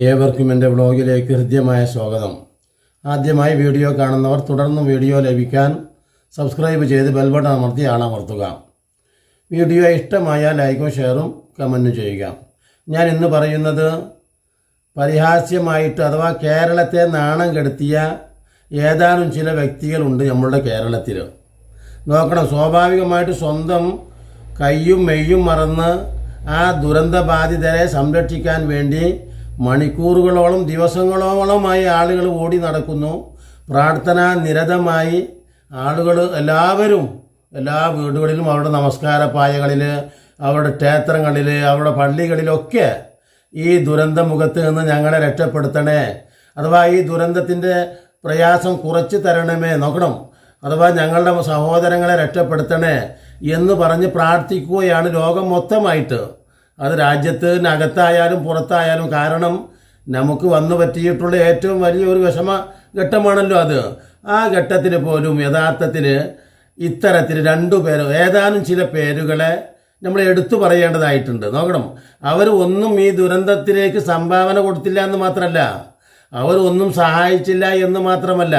ഏവർക്കും എന്റെ വ്ളോഗിലേക്ക് ഹൃദ്യമായ സ്വാഗതം. ആദ്യമായി വീഡിയോ കാണുന്നവർ തുടർന്നും വീഡിയോ ലഭിക്കാൻ സബ്സ്ക്രൈബ് ചെയ്ത് ബെൽബട്ടൺ അമർത്തി ആളമർത്തുക. വീഡിയോ ഇഷ്ടമായാൽ ലൈക്കും ഷെയറും കമന്റും ചെയ്യുക. ഞാൻ ഇന്ന് പറയുന്നത് പരിഹാസ്യമായിട്ട് അഥവാ കേരളത്തെ നാണം കെടുത്തിയ ഏതാനും ചില വ്യക്തികളുണ്ട് നമ്മളുടെ കേരളത്തിൽ നോക്കണം സ്വാഭാവികമായിട്ട് സ്വന്തം കയ്യും മെയ്യും മറന്ന് ആ ദുരന്തബാധിതരെ സംരക്ഷിക്കാൻ വേണ്ടി മണിക്കൂറുകളോളം ദിവസങ്ങളോളമായി ആളുകൾ ഓടി നടക്കുന്നു. പ്രാർത്ഥന നിരതമായി ആളുകൾ എല്ലാവരും എല്ലാ വീടുകളിലും അവരുടെ നമസ്കാര പായകളിൽ അവരുടെ ക്ഷേത്രങ്ങളിൽ അവരുടെ പള്ളികളിലൊക്കെ ഈ ദുരന്ത മുഖത്ത് നിന്ന് ഞങ്ങളെ രക്ഷപ്പെടുത്തണേ. അഥവാ ഈ ദുരന്തത്തിന്റെ പ്രയാസം കുറച്ച് തരണമേ നോക്കണം. അഥവാ ഞങ്ങളുടെ സഹോദരങ്ങളെ രക്ഷപ്പെടുത്തണേ എന്ന് പറഞ്ഞ് പ്രാർത്ഥിക്കുകയാണ് ലോകം മൊത്തമായിട്ട്. അത് രാജ്യത്തിനകത്തായാലും പുറത്തായാലും കാരണം നമുക്ക് വന്നു പറ്റിയിട്ടുള്ള ഏറ്റവും വലിയൊരു വിഷമ ഘട്ടമാണല്ലോ അത്. ആ ഘട്ടത്തിൽ പോലും യഥാർത്ഥത്തിൽ ഇത്തരത്തിൽ രണ്ടു പേര് ഏതാനും ചില പേരുകളെ നമ്മൾ എടുത്തു പറയേണ്ടതായിട്ടുണ്ട്. നോക്കണം. അവർ ഒന്നും ഈ ദുരന്തത്തിലേക്ക് സംഭാവന കൊടുത്തില്ല എന്ന് മാത്രമല്ല അവർ ഒന്നും സഹായിച്ചില്ല എന്ന് മാത്രമല്ല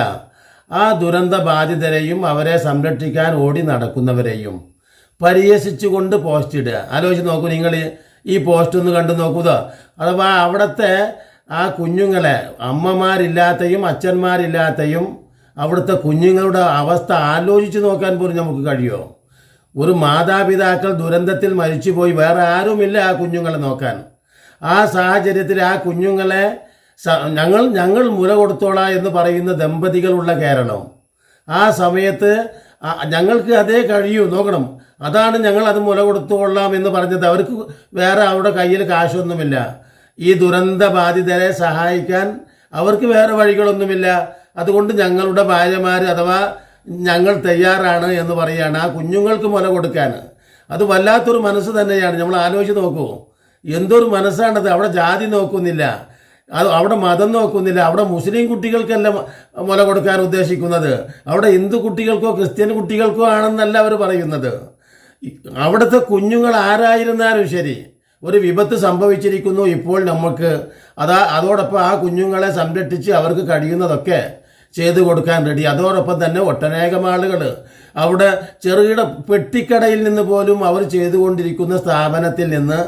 ആ ദുരന്ത ബാധിതരെയും അവരെ സംരക്ഷിക്കാൻ ഓടി നടക്കുന്നവരെയും പരിഹസിച്ചുകൊണ്ട് പോസ്റ്റ് ഇടുക. ആലോചിച്ച് നോക്കൂ നിങ്ങൾ ഈ പോസ്റ്റ് ഒന്ന് കണ്ടു നോക്കുക. അഥവാ അവിടുത്തെ ആ കുഞ്ഞുങ്ങളെ അമ്മമാരില്ലാത്തയും അച്ഛന്മാരില്ലാത്തയും അവിടുത്തെ കുഞ്ഞുങ്ങളുടെ അവസ്ഥ ആലോചിച്ച് നോക്കാൻ പോലും നമുക്ക് കഴിയുമോ ഒരു മാതാപിതാക്കൾ ദുരന്തത്തിൽ മരിച്ചുപോയി വേറെ ആരുമില്ല ആ കുഞ്ഞുങ്ങളെ നോക്കാൻ. ആ സാഹചര്യത്തിൽ ആ കുഞ്ഞുങ്ങളെ ഞങ്ങൾ ഞങ്ങൾ മുല കൊടുത്തോളാം എന്ന് പറയുന്ന ദമ്പതികളുള്ള കേരളം. ആ സമയത്ത് ഞങ്ങൾക്ക് അതേ കഴിയൂ. നോക്കണം. അതാണ് ഞങ്ങൾ അത് മുല കൊടുത്തുകൊള്ളാം എന്ന് പറഞ്ഞത്. അവർക്ക് വേറെ അവരുടെ കയ്യിൽ കാശൊന്നുമില്ല. ഈ ദുരന്ത ബാധിതരെ സഹായിക്കാൻ അവർക്ക് വേറെ വഴികളൊന്നുമില്ല. അതുകൊണ്ട് ഞങ്ങളുടെ ഭാര്യമാർ അഥവാ ഞങ്ങൾ തയ്യാറാണ് എന്ന് പറയുകയാണ് ആ കുഞ്ഞുങ്ങൾക്ക് മുല കൊടുക്കാൻ. അത് വല്ലാത്തൊരു മനസ്സ് തന്നെയാണ്. നമ്മൾ ആലോചിച്ച് നോക്കൂ. എന്തൊരു മനസ്സാണത്? അവിടെ ജാതി നോക്കുന്നില്ല. അത് അവിടെ മതം നോക്കുന്നില്ല. അവിടെ മുസ്ലിം കുട്ടികൾക്കല്ല മുല കൊടുക്കാൻ ഉദ്ദേശിക്കുന്നത്. അവിടെ ഹിന്ദു കുട്ടികൾക്കോ ക്രിസ്ത്യൻ കുട്ടികൾക്കോ ആണെന്നല്ല അവർ പറയുന്നത്. അവിടുത്തെ കുഞ്ഞുങ്ങൾ ആരായിരുന്നാലും ശരി ഒരു വിപത്ത് സംഭവിച്ചിരിക്കുന്നു ഇപ്പോൾ നമുക്ക് അതാ അതോടൊപ്പം ആ കുഞ്ഞുങ്ങളെ സംരക്ഷിച്ച് അവർക്ക് കഴിയുന്നതൊക്കെ ചെയ്തു കൊടുക്കാൻ റെഡി അതോടൊപ്പം തന്നെ ഒട്ടനേകം ആളുകൾ അവിടെ ചെറുകിട പെട്ടിക്കടയിൽ നിന്ന് പോലും അവർ ചെയ്തുകൊണ്ടിരിക്കുന്ന സ്ഥാപനത്തിൽ നിന്ന്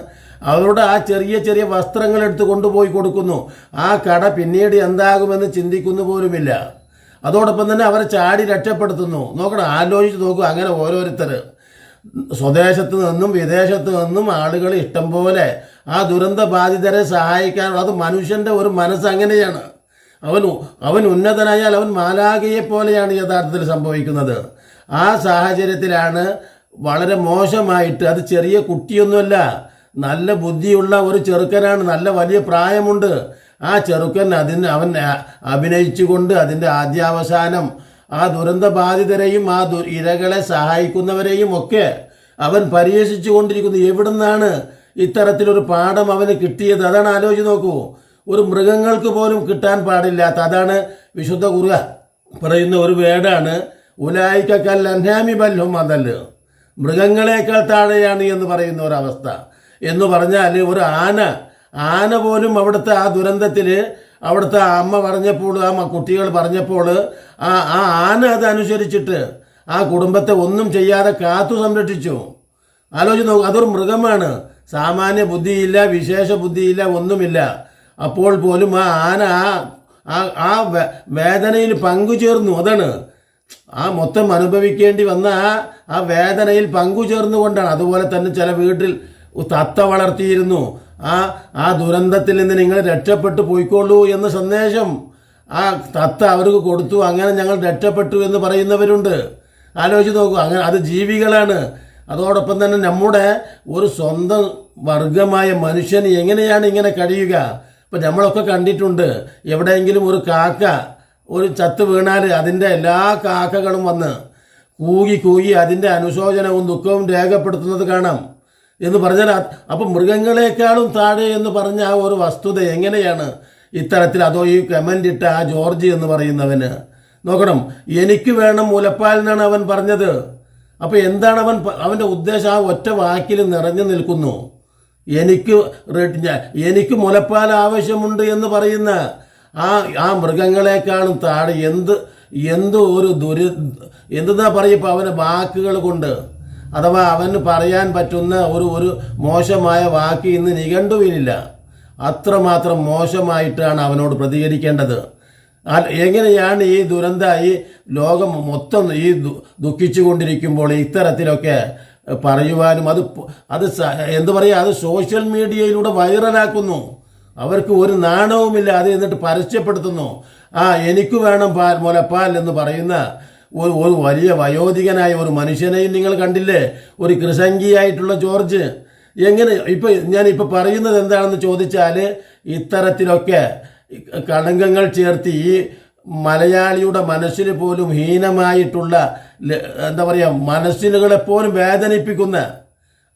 അവരുടെ ആ ചെറിയ ചെറിയ വസ്ത്രങ്ങൾ എടുത്ത് കൊണ്ടുപോയി കൊടുക്കുന്നു. ആ കട പിന്നീട് എന്താകുമെന്ന് ചിന്തിക്കുന്നു പോലുമില്ല. അതോടൊപ്പം തന്നെ അവരെ ചാടി രക്ഷപ്പെടുത്തുന്നു. നോക്കണം ആലോചിച്ച് നോക്കൂ അങ്ങനെ ഓരോരുത്തർ സ്വദേശത്ത് നിന്നും വിദേശത്ത് നിന്നും ആളുകൾ ഇഷ്ടം പോലെ ആ ദുരന്ത ബാധിതരെ സഹായിക്കാനുള്ള അത് മനുഷ്യന്റെ ഒരു മനസ്സ് അങ്ങനെയാണ്. അവൻ അവൻ ഉന്നതനായാൽ അവൻ മാലാകയെ പോലെയാണ് യഥാർത്ഥത്തിൽ സംഭവിക്കുന്നത്. ആ സാഹചര്യത്തിലാണ് വളരെ മോശമായിട്ട് അത് ചെറിയ കുട്ടിയൊന്നുമല്ല നല്ല ബുദ്ധിയുള്ള ഒരു ചെറുക്കനാണ് നല്ല വലിയ പ്രായമുണ്ട്. ആ ചെറുക്കൻ അതിന് അവൻ അഭിനയിച്ചുകൊണ്ട് അതിന്റെ ആദ്യാവസാനം ആ ദുരന്ത ബാധിതരെയും ആ ഇരകളെ സഹായിക്കുന്നവരെയും ഒക്കെ അവൻ പരിഹസിച്ചു കൊണ്ടിരിക്കുന്നു എവിടുന്നാണ് ഇത്തരത്തിലൊരു പാഠം അവന് കിട്ടിയത്? അതാണ് ആലോചിച്ച് നോക്കൂ. ഒരു മൃഗങ്ങൾക്ക് പോലും കിട്ടാൻ പാടില്ലാത്ത അതാണ് വിശുദ്ധ കുറുക പറയുന്ന ഒരു വേടാണ്. ഉലായിക്കൽ അൻഹാമി ബല്ലും അതൽ മൃഗങ്ങളെക്കാൾ താഴെയാണ് എന്ന് പറയുന്ന ഒരവസ്ഥ. എന്ന് പറഞ്ഞാൽ ഒരു ആന ആന പോലും അവിടുത്തെ ആ ദുരന്തത്തിൽ അവിടുത്തെ അമ്മ പറഞ്ഞപ്പോൾ ആ കുട്ടികൾ പറഞ്ഞപ്പോൾ ആ ആ ആന അത് ആ കുടുംബത്തെ ഒന്നും ചെയ്യാതെ കാത്തു സംരക്ഷിച്ചു. ആലോചിച്ച് നോക്കും അതൊരു മൃഗമാണ്. സാമാന്യ ബുദ്ധിയില്ല വിശേഷ ബുദ്ധിയില്ല ഒന്നുമില്ല. അപ്പോൾ പോലും ആ ആന ആ- ആ വേദനയിൽ പങ്കുചേർന്നു. അതാണ്. ആ മൊത്തം അനുഭവിക്കേണ്ടി വന്ന ആ ആ വേദനയിൽ പങ്കുചേർന്നുകൊണ്ടാണ്. അതുപോലെ തന്നെ ചില വീട്ടിൽ തത്ത വളർത്തിയിരുന്നു. ആ ആ ദുരന്തത്തിൽ നിന്ന് നിങ്ങൾ രക്ഷപ്പെട്ടു പോയിക്കോളൂ എന്ന സന്ദേശം ആ തത്ത അവർക്ക് കൊടുത്തു. അങ്ങനെ ഞങ്ങൾ രക്ഷപ്പെട്ടു എന്ന് പറയുന്നവരുണ്ട്. ആലോചിച്ച് നോക്കൂ അങ്ങനെ അത് ജീവികളാണ്. അതോടൊപ്പം തന്നെ നമ്മുടെ ഒരു സ്വന്തം വർഗമായ മനുഷ്യന് എങ്ങനെയാണ് ഇങ്ങനെ കഴിയുക? ഇപ്പം നമ്മളൊക്കെ കണ്ടിട്ടുണ്ട് എവിടെയെങ്കിലും ഒരു കാക്ക ഒരു ചത്ത് വീണാൽ അതിന്റെ എല്ലാ കാക്കകളും വന്ന് കൂകി കൂകി അതിന്റെ അനുശോചനവും ദുഃഖവും രേഖപ്പെടുത്തുന്നത് കാണാം. എന്ന് പറഞ്ഞാൽ അപ്പം മൃഗങ്ങളെക്കാളും താഴെ എന്ന് പറഞ്ഞ ആ ഒരു വസ്തുത എങ്ങനെയാണ് ഇത്തരത്തിൽ അതോ ഈ കമന്റ് ഇട്ട ആ ജോർജ് എന്ന് പറയുന്നവന്? നോക്കണം. എനിക്ക് വേണം മുലപ്പാൽ എന്നാണ് അവൻ പറഞ്ഞത്. അപ്പോൾ എന്താണ് അവൻ അവന്റെ ഉദ്ദേശം? ആ ഒറ്റ വാക്കിൽ നിറഞ്ഞു നിൽക്കുന്നു. എനിക്ക് എനിക്ക് മുലപ്പാൽ ആവശ്യമുണ്ട് എന്ന് പറയുന്ന ആ ആ മൃഗങ്ങളെക്കാളും താഴെ എന്ത് എന്ത് ഒരു ദുരി എന്തെന്നാ പറയപ്പോൾ അവന് വാക്കുകൾ കൊണ്ട്? അഥവാ അവന് പറയാൻ പറ്റുന്ന ഒരു ഒരു മോശമായ വാക്ക് ഇന്ന് നിഘണ്ടുവിനില്ല. അത്രമാത്രം മോശമായിട്ടാണ് അവനോട് പ്രതികരിക്കേണ്ടത്. എങ്ങനെയാണ് ഈ ദുരന്ത ഈ ലോകം മൊത്തം ഈ ദുഃഖിച്ചു കൊണ്ടിരിക്കുമ്പോൾ ഇത്തരത്തിലൊക്കെ പറയുവാനും അത് അത് എന്ത് പറയുക അത് സോഷ്യൽ മീഡിയയിലൂടെ വൈറലാക്കുന്നു. അവർക്ക് ഒരു നാണവുമില്ല അത് എന്നിട്ട് പരസ്യപ്പെടുത്തുന്നു. ആ എനിക്ക് വേണം പാൽ മുലപ്പാൽ എന്ന് പറയുന്ന ഒരു വലിയ വയോധികനായ ഒരു മനുഷ്യനെയും നിങ്ങൾ കണ്ടില്ലേ? ഒരു കൃസംഗിയായിട്ടുള്ള ജോർജ്. എങ്ങനെ ഇപ്പൊ ഞാൻ ഇപ്പൊ പറയുന്നത് എന്താണെന്ന് ചോദിച്ചാൽ ഇത്തരത്തിലൊക്കെ കളങ്കങ്ങൾ ചേർത്ത് ഈ മലയാളിയുടെ മനസ്സിന് പോലും ഹീനമായിട്ടുള്ള എന്താ പറയുക മനസ്സിലുകളെ പോലും വേദനിപ്പിക്കുന്ന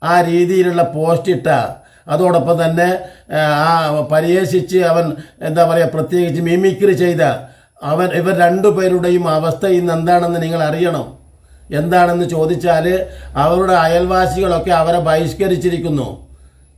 ആ രീതിയിലുള്ള പോസ്റ്റ് ഇട്ട. അതോടൊപ്പം തന്നെ ആ പരിഹസിച്ച് അവൻ എന്താ പറയുക പ്രത്യേകിച്ച് മിമിക്രി ചെയ്ത അവൻ ഇവർ രണ്ടു പേരുടെയും അവസ്ഥ ഇന്ന് എന്താണെന്ന് നിങ്ങൾ അറിയണം? എന്താണെന്ന് ചോദിച്ചാൽ അവരുടെ അയൽവാസികളൊക്കെ അവരെ ബഹിഷ്കരിച്ചിരിക്കുന്നു.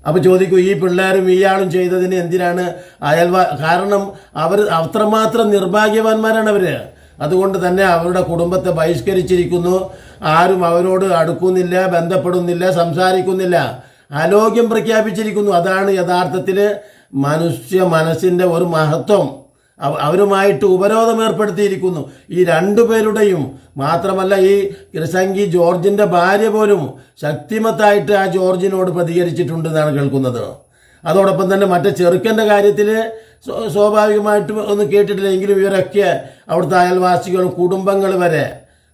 അപ്പോൾ ചോദിക്കൂ ഈ പിള്ളേരും ഇയാളും ചെയ്തതിന് എന്തിനാണ് അയൽവാ? കാരണം അവർ അത്രമാത്രം നിർഭാഗ്യവാന്മാരാണ് അവർ അതുകൊണ്ട് തന്നെ അവരുടെ കുടുംബത്തെ ബഹിഷ്കരിച്ചിരിക്കുന്നു. ആരും അവരോട് അടുക്കുന്നില്ല ബന്ധപ്പെടുന്നില്ല സംസാരിക്കുന്നില്ല. ആരോഗ്യം പ്രഖ്യാപിച്ചിരിക്കുന്നു. അതാണ് യഥാർത്ഥത്തിൽ മനുഷ്യ മനസ്സിന്റെ ഒരു മഹത്വം. അവരുമായിട്ട് ഉപരോധം ഏർപ്പെടുത്തിയിരിക്കുന്നു. ഈ രണ്ടുപേരുടെയും മാത്രമല്ല ഈ കൃസംഗി ജോർജിന്റെ ഭാര്യ പോലും ശക്തിമത്തായിട്ട് ആ ജോർജിനോട് പ്രതികരിച്ചിട്ടുണ്ട് എന്നാണ് കേൾക്കുന്നത്. അതോടൊപ്പം തന്നെ മറ്റേ ചെറുക്കന്റെ കാര്യത്തിൽ സ്വാഭാവികമായിട്ടും ഒന്നും കേട്ടിട്ടില്ല എങ്കിലും ഇവരൊക്കെ അവിടുത്തെ അയൽവാസികളും കുടുംബങ്ങൾ വരെ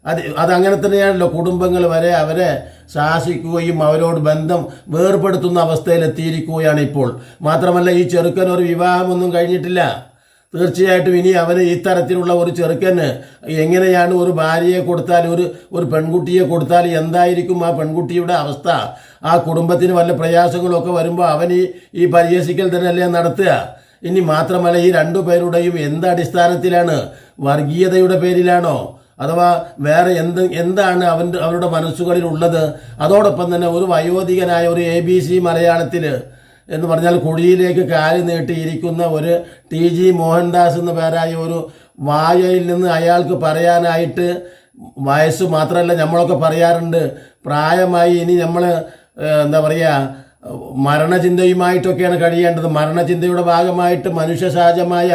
അത് അതങ്ങനെ തന്നെയാണല്ലോ കുടുംബങ്ങൾ വരെ അവരെ ശാസിക്കുകയും അവരോട് ബന്ധം വേർപെടുത്തുന്ന അവസ്ഥയിലെത്തിയിരിക്കുകയാണ് ഇപ്പോൾ. മാത്രമല്ല ഈ ചെറുക്കൻ ഒരു വിവാഹമൊന്നും കഴിഞ്ഞിട്ടില്ല. തീർച്ചയായിട്ടും ഇനി അവന് ഇത്തരത്തിലുള്ള ഒരു ചെറുക്കന് എങ്ങനെയാണ് ഒരു ഭാര്യയെ കൊടുത്താൽ ഒരു ഒരു പെൺകുട്ടിയെ കൊടുത്താൽ എന്തായിരിക്കും ആ പെൺകുട്ടിയുടെ അവസ്ഥ? ആ കുടുംബത്തിന് വല്ല പ്രയാസങ്ങളൊക്കെ വരുമ്പോൾ അവൻ ഈ ഈ പരിഹസിക്കൽ തന്നെയല്ലേ നടത്തുക? ഇനി മാത്രമല്ല ഈ രണ്ടു പേരുടെയും എന്ത് അടിസ്ഥാനത്തിലാണ്? വർഗീയതയുടെ പേരിലാണോ? അഥവാ വേറെ എന്ത് എന്താണ് അവന്റെ അവരുടെ മനസ്സുകളിൽ ഉള്ളത് അതോടൊപ്പം തന്നെ ഒരു വയോധികനായ ഒരു എ ബി സി മലയാളത്തിൽ എന്ന് പറഞ്ഞാൽ കുഴിയിലേക്ക് കാൽ നീട്ടിയിരിക്കുന്ന ഒരു ടി ജി മോഹൻദാസ് എന്ന് പേരായ ഒരു വായയിൽ നിന്ന് അയാൾക്ക് പറയാനായിട്ട് വയസ്സ് മാത്രമല്ല നമ്മളൊക്കെ പറയാറുണ്ട്. പ്രായമായി ഇനി നമ്മൾ എന്താ പറയുക മരണചിന്തയുമായിട്ടൊക്കെയാണ് കഴിയേണ്ടത്. മരണചിന്തയുടെ ഭാഗമായിട്ട് മനുഷ്യ സഹജമായ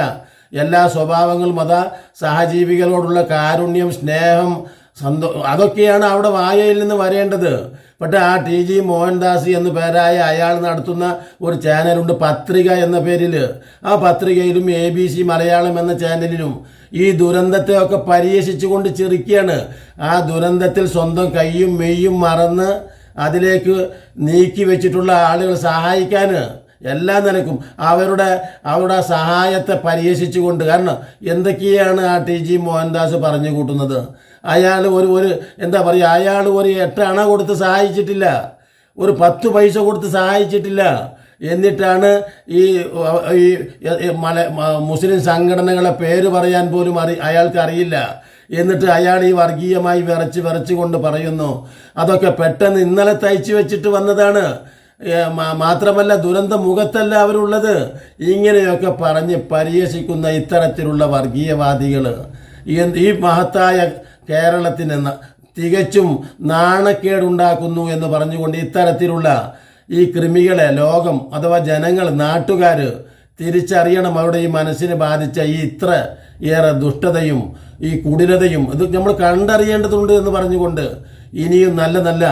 എല്ലാ സ്വഭാവങ്ങളും അതാ സഹജീവികളോടുള്ള കാരുണ്യം സ്നേഹം സന്തോ അതൊക്കെയാണ് അവിടെ വായയിൽ നിന്ന് വരേണ്ടത്. പക്ഷേ ആ ടി ജി മോഹൻദാസ് എന്ന പേരായ അയാൾ നടത്തുന്ന ഒരു ചാനലുണ്ട് പത്രിക എന്ന പേരിൽ ആ പത്രികയിലും എ ബി സി മലയാളം എന്ന ചാനലിലും ഈ ദുരന്തത്തെ ഒക്കെ പരിഹസിച്ചുകൊണ്ട് ചിരിക്കുകയാണ്. ആ ദുരന്തത്തിൽ സ്വന്തം കൈയും മെയ്യും മറന്ന് അതിലേക്ക് നീക്കി വെച്ചിട്ടുള്ള ആളുകൾ സഹായിക്കാൻ എല്ലാ നിലക്കും അവരുടെ അവരുടെ സഹായത്തെ പരിഹസിച്ചുകൊണ്ട്. കാരണം എന്തൊക്കെയാണ് ആ ടി ജി മോഹൻദാസ് പറഞ്ഞു കൂട്ടുന്നത്? അയാൾ ഒരു ഒരു എന്താ പറയുക അയാൾ ഒരു എട്ട് അണ കൊടുത്ത് സഹായിച്ചിട്ടില്ല. ഒരു പത്ത് പൈസ കൊടുത്ത് സഹായിച്ചിട്ടില്ല. എന്നിട്ടാണ് ഈ ഈ മല മുസ്ലിം സംഘടനകളെ പേര് പറയാൻ പോലും അറി അയാൾക്ക് അറിയില്ല. എന്നിട്ട് അയാൾ ഈ വർഗീയമായി വിറച്ച് വിറച്ച് കൊണ്ട് പറയുന്നു അതൊക്കെ പെട്ടെന്ന് ഇന്നലെ തയ്ച്ചു വെച്ചിട്ട് വന്നതാണ്. മാത്രമല്ല ദുരന്ത മുഖത്തല്ല അവരുള്ളത്. ഇങ്ങനെയൊക്കെ പറഞ്ഞ് പരിഹസിക്കുന്ന ഇത്തരത്തിലുള്ള വർഗീയവാദികൾ ഈ മഹത്തായ കേരളത്തിന് തികച്ചും നാണക്കേടുണ്ടാക്കുന്നു എന്ന് പറഞ്ഞുകൊണ്ട് ഇത്തരത്തിലുള്ള ഈ കൃമികളെ ലോകം അഥവാ ജനങ്ങൾ നാട്ടുകാർ തിരിച്ചറിയണം. അവരുടെ ഈ മനസ്സിനെ ബാധിച്ച ഈ ഇത്ര ഏറെ ദുഷ്ടതയും ഈ കുടിലതയും ഇത് നമ്മൾ കണ്ടറിയേണ്ടതുണ്ട് എന്ന് പറഞ്ഞുകൊണ്ട് ഇനിയും നല്ല നല്ല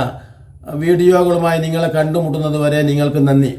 വീഡിയോകളുമായി നിങ്ങളെ കണ്ടുമുട്ടുന്നത് വരെ നിങ്ങൾക്ക് നന്ദി.